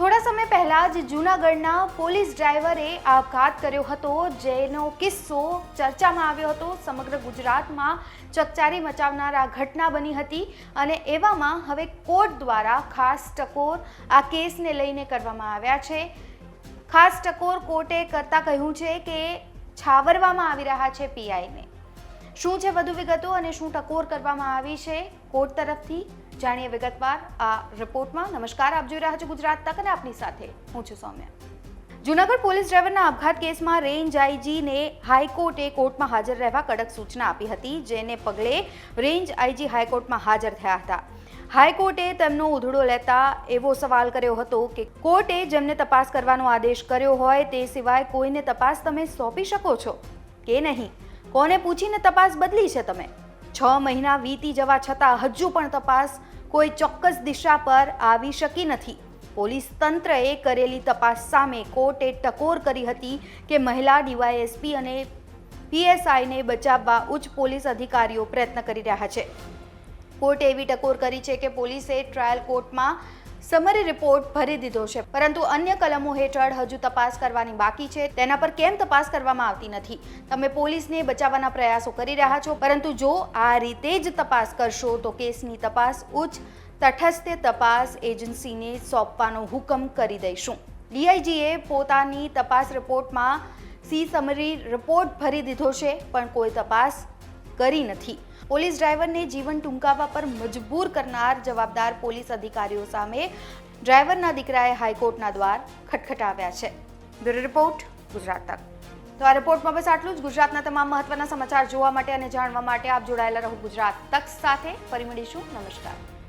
થોડા સમય પહેલા જ જૂનાગઢના પોલીસ ડ્રાઈવરે આપઘાત કર્યો હતો, જેનો કિસ્સો ચર્ચામાં આવ્યો હતો. સમગ્ર ગુજરાતમાં ચકચારી મચાવનાર આ ઘટના બની હતી અને એવામાં હવે કોર્ટ દ્વારા ખાસ ટકોર આ કેસને લઈને કરવામાં આવ્યા છે. ખાસ ટકોર કોર્ટે કરતા કહ્યું છે કે છાવરવામાં આવી રહ્યા છે પીઆઈને. શું છે વધુ વિગતો અને શું ટકોર કરવામાં આવી છે? કોર્ટ તરફથી જાણીએ વિગતવાર આ રિપોર્ટમાં. નમસ્કાર, આપ જોઈ રહ્યા છો ગુજરાત તક અને આપની સાથે હું છું સૌમ્યા. જુનાગઢ પોલીસ ડ્રાઈવરના આપઘાત કેસમાં રેન્જ આઈજીને હાઈકોર્ટે કોર્ટમાં હાજર રહેવા કડક સૂચના આપી હતી, જેને પગલે રેન્જ આઈજી હાઈકોર્ટમાં હાજર થયા હતા. હાઈકોર્ટે તેમનો ઉધડો લેતા એવો સવાલ કર્યો હતો કે કોર્ટે જેમને તપાસ કરવાનો આદેશ કર્યો હોય તે સિવાય કોઈને તપાસ તમે સોંપી શકો છો કે નહીં? કોને પૂછીને તપાસ બદલી છે તમે? છ મહિના વીતી જવા છતાં હજુ પણ તપાસ કોઈ ચોક્કસ દિશા પર આવી શકી નથી. પોલીસ તંત્રએ કરેલી તપાસ સામે કોર્ટે ટકોર કરી હતી કે મહિલા ડીવાયએસપી અને પીએસઆઈને બચાવવા ઉચ્ચ પોલીસ અધિકારીઓ પ્રયત્ન કરી રહ્યા છે. કોર્ટે એવી ટકોર કરી છે કે પોલીસે ટ્રાયલ કોર્ટમાં સમરી રિપોર્ટ ભરી દીધો છે. પરંતુ અન્ય કલમો હેઠળ હજુ તપાસ કરવાની બાકી છે. તેના પર કેમ તપાસ કરવામાં આવતી નથી? તમે પોલીસને બચાવવાના પ્રયાસો કરી રહ્યા છો. પરંતુ જો આ રીતે જ તપાસ કરશો, તો કેસની તપાસ ઉચ્ચ તટસ્થ તપાસ એજન્સીને સોંપવાનો હુકમ કરી દઈશું. ડીઆઈજીએ પોતાની તપાસ રિપોર્ટમાં સી સમરી રિપોર્ટ ભરી દીધો છે, પણ કોઈ તપાસ કરી નથી. પોલીસ ડ્રાઈવરને જીવન ટૂંકાવવા પર મજબૂર કરનાર જવાબદાર પોલીસ અધિકારીઓ સામે ડ્રાઈવરના દીકરાએ હાઈકોર્ટના દ્વાર ખટખટાવ્યા છે. બ્યુરો રિપોર્ટ, ગુજરાત તક. તો આ રિપોર્ટમાં બસ આટલું જ. ગુજરાતના તમામ મહત્વના સમાચાર જોવા માટે અને જાણવા માટે આપ જોડાયેલા રહો ગુજરાત તક સાથે. ફરી મળીશું. નમસ્કાર.